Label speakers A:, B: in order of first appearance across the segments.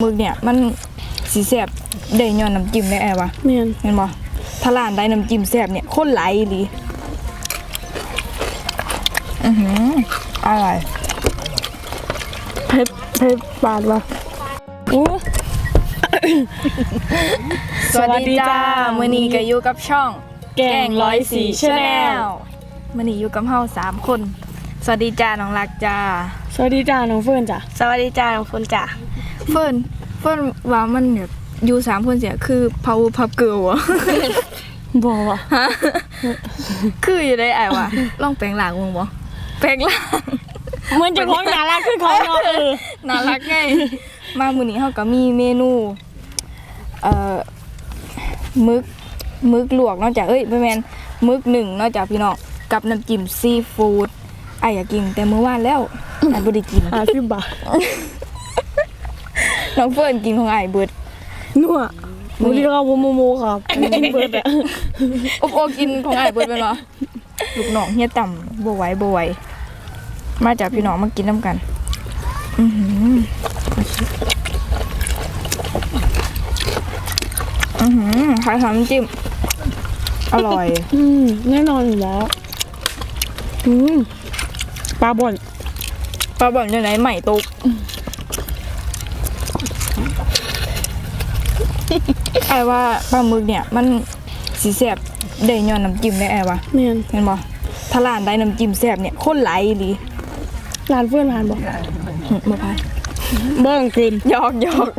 A: หมึกเนี่ยมันสีแสบได้ย้อนน้ำจิ้มได้แอวะ
B: เมียน
A: เห็นบ่ถ้าร้านได้น้ำจิ้มแสบเนี่ยโคนไหลายอีหลีอือหืออร่อย
B: เผ็ดเผ็ดปาดวะอู้
A: สวัสดีจ้ามื้อนี้ก็อยู่กับช่อง
B: แกงร้อยสีชาแนล
A: มื้อนี้อยู่กับเฮาสามคน สวัสดีจ้าน้องรักจ้า
B: สวัสดีจ้าน้องเฟิร์นจ้ะ
C: สวัสดีจ้าน้องฝนจ้า
A: เฟิร์นเฟิร์นว่ามันแบบอยู่สามคนเสียคือ power pop girl อะ
B: บอกว่ะ
A: คืออยู่ได้ไอ้วะลองแปลงหลางมึงบ่แปลงหลาง
B: เหมือนจะพ้องน่ารักขึ้นเขาเนาะเออ
A: น่ารักไงมามื้อนี้เฮาก็มีเมนูเอ่อมึกมึกลวกเนอกจากเอ้ยบ่แม่นมึกหนึ่งเนอกจากพี่น้องกับน้ำจิ้มซีฟู้ดไอ้อยากกินแต่มื้อวานแล้วไอ้บ่ได้กิน
B: ห้าสิบบาท
A: น้องเฟิร์นกินของไอ้เบิด
B: นัวหมูที่เราโมโมครับกินเบิร์ดอะ
A: อบโอกินของไอ้เบิดเป็นบ่ลูกน้องเฮียต่ำบ่ไหวบ่ไหวมาจากพี่น้องมากินน้ำกัน อือหืออือหือใครทำน้ำจิ้ม อร่อย
B: อืมแน่นอนอยู่แล้วอืมปลาบ่อน
A: ปลาบ่อนอยู่ไหนใหม่ตุก ไอ้ว่าปลาหมึกเนี่ยมันสีแสบได้ย้อนน้ำจิ้มได้ไอ้วะ
B: เมียน
A: เห็นบ่ถ้าร้านได้น้ำจิ้มแสบเนี่ยโคนไหลายอีหลี
B: ร้านเฟิร์นร้านบอก
A: หึบ่พาย
B: เบิ้งกิน
A: หยอกหยอก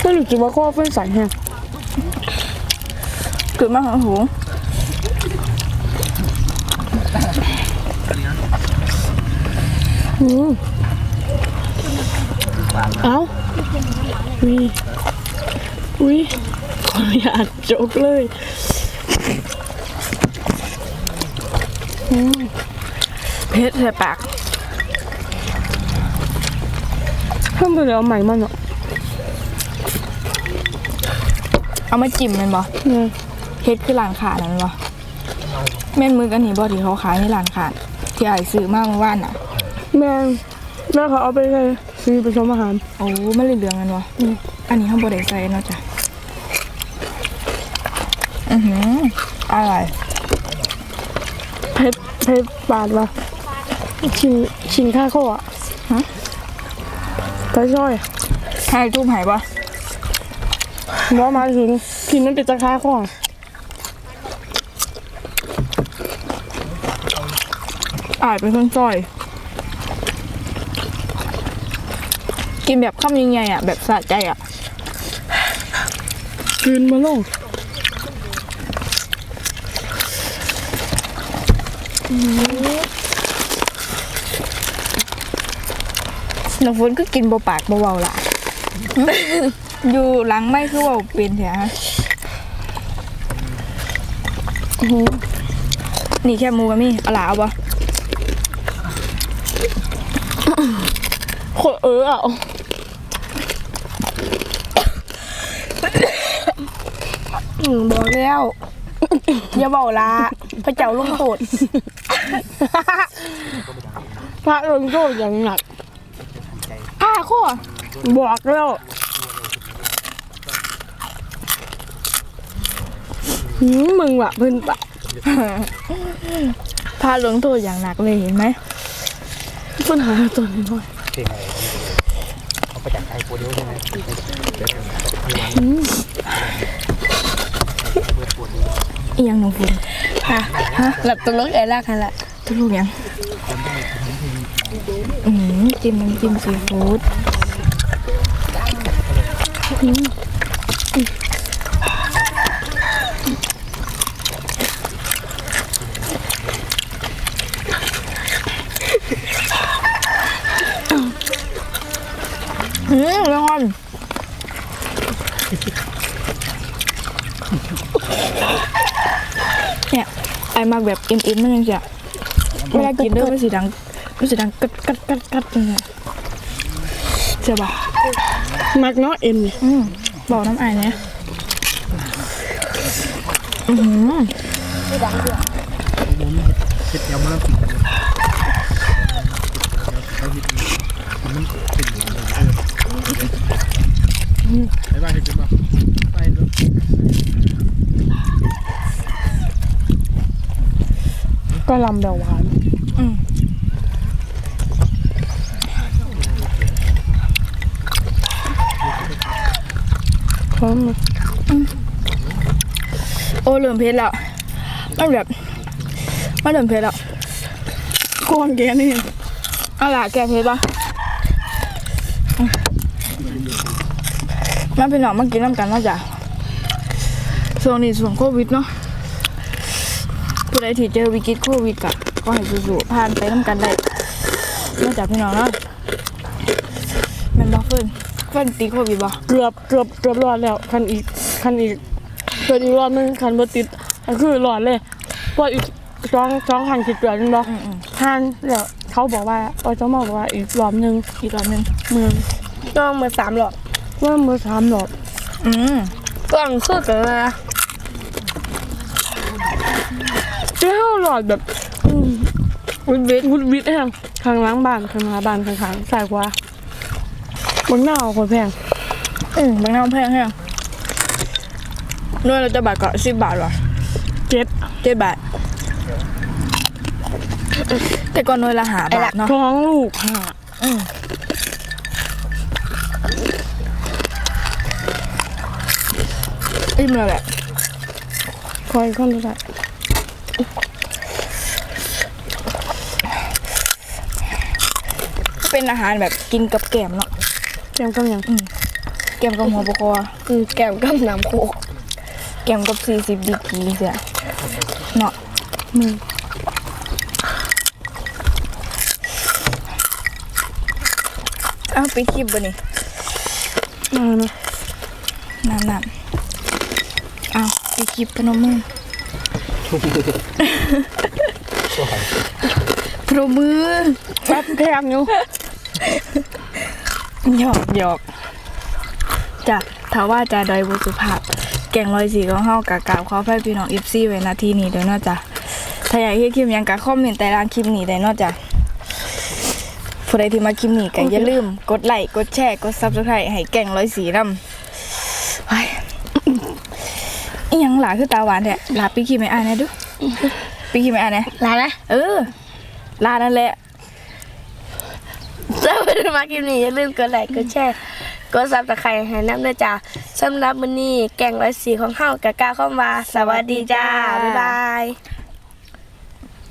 B: ไม่รู้จิว่าข้อเฟิร์นใส่แฮะ
A: เกิดมาของหู
B: อืม เอ้าอุ้ยอุ้ยขออนุญาตโจกเลย
A: เผ็ดใส่ปาก
B: เพิ่มไปเลยเอาใหม่มาเนาะ
A: เอามาจิ้มแมันบ่
B: เนี่ย
A: เฮ็ดคือร้านขาดนั่นบ่แม่นมือกันนี่บ่ที่เขาขายในร้านขาดที่อ้ายซื้อมาเมื่อวานน่ะ
B: แม่งแล้วเขาเอาไปเลยซื้อไปชมอาหาร
A: โอ้มันเหลืองๆกันบ่อันนี้เฮาบ่ได้ใส่เนาะจ้ะอือหืออร่อย
B: เผ็ดเผ็ดปาดวะชินชินค่าข้ออะ
A: ฮะ
B: กระช่อย
A: ให้รูปให้บ่
B: ว่ามาถึงกินมันเป็นตะค่าข้อ
A: อ้ายเป็นคนซอย กินแบบคำใหญ่ๆอะ แบบสะใจอะ
B: กินมาลง
A: น้องฝนก็กินบ่ปากบ่เว้าล่ะ อยู่หลังไม่คือเว่าเป็นแท้ฮะอื้อหือนี่แค่หมูกับมี่เอาหลาเอาบ่
B: โคตรเอออะ อืมบอกแล้ว อย่าบอกละพระเจ้าลงโทษ พระลงโทษอย่างหนัก
A: อ้าข้อ
B: บอกแล้วหืมมึงว่ะเพิ่นปะ
A: พาลงโทษอย่างหนักเลยเห็นไหม
B: เพิ่นหาตัวนี้หน่อย
D: เพลงอะไรเขาประจักษ์ไทยโปรดิวใช่ไหม
A: อีหยังน้องฝน
C: ค่ะฮะหลับตรงรถเอล่าคันละ
A: ทุกลูกยังอืมจิ้มน้ำจิ้มซีฟู้ดอืมร้อน เนี่ยไอมากแบบเอ็นๆมันยังจะเวลากินเด้อมันสีดังมันสีดังกัดกัดกัดกัดเลยอะเจ้าบ่ะ
B: มักเนาะเอ็นเนี่ย
A: อืมบอกน้ำไอายเนี่ยอือหือ
D: คิดยังไม่ต้องไปบ้านให้กินป่ะไปดู
B: ก็ลำแบบหวาน
A: อืม
B: พร้อมเลย
A: โอ้เริ่มเผ็ดแล้วมันแบบมันเริ่มเผ็ดแล้ว
B: ก้อนแกนี่
A: เอาล่ะแกเผ็ดปะอืมมาเป็นหนอมากินน้ำกันเนาะจ้ะช่วงนี้ช่วงโควิดเนาะผู้ ใดที่เจอวิกฤตโควิดกะก็ให้สู้ๆผ่านไปน้ำกันได้นอกจากพี่น้องเนาะแม่นบ่เฟิร์นเฟิร์นตีโควิดบ่
B: เกือบเกือบเกือบรอดแล้วคันอีกคันอีกเกิดอีกรอบนึงคันบ่ติดก็คือรอดเลยเพราะอีกสองสองคันคิดเดือนนึงบ่
A: อืมอืม
B: ทานแล้วเขาบอกว่าอจมบอกว่าอีกรอบนึง
A: อีกรอบหนึง
B: เมือง
C: ก็มือสามหลอด
B: ว่ามือสามรอบ
A: อืม
C: กล่องสุดเลยนะ
B: แล้วหลอดแบบอืมวุดวิดวุดวิดแห้งข้างหล้างบ้านข้างหน้าบ้านข้างๆใส่กว่าบนหน้าเอาคนแพง
A: อืมบางน้ำแพงแฮงด้วยเราจะบาทก็สิบบาทเหรอ
B: เจ็ด
A: เจ็ดบาท แต่ก่อนหน่วยละหาบาทเนาะ
B: ท้องลูกค่ะ
A: อืมอิ่มแล้วแหละ
B: คอยคนละ
A: เป็นอาหารแบบกินกับแกมเนาะ
B: แกมก็ยัง
A: แกมกับหัวปกอ
C: อืมแก้มกับน้ำโคก
A: แกมกับสี่สิบดีกรีเสียเนาะ
B: มือ
A: เอ้าไปคลิปบ่นี่
B: มานะ
A: น้ำน้ำเอาไปคลิปพนมมือพนมมือ
B: แป๊บแพงอยู่
A: หยอกหยอกจ้ะถ้าว่าจะโดยบุสุภาพ แกงลอยสีของเฮากะกราบขอให้พี่น้อง FC ไว้นาทีนี้เด้อเนาะจ้ะถ้าอยากให้คลิปหยังกะคอมเมนต์ใต้ล่างคลิปนี้ได้เนาะจ้ะผู้ใดที่มาคลิปนี้ก็อย่าลืม กดไลค์กดแชร์กด Subscribe ให้แกงลอยสีนำไปอีหยังหลาคือตาหวานแท้ลาปีคลิปให้อ่านหน่อยดูปีคลิปให้อ่านหน่อย
C: ลานะ
A: เออลานั่นแหละ
C: ถ้าเพื่อนมาคลิปนี้อย่าลืมกดไลค์กดแชร์กดซับตะไคร้ให้น้ำด้วยจ้าสำหรับมื้อนี้แกงร้อยสีของเฮากะกาเข้ามาสวัสดีจ้าบ๊ายบาย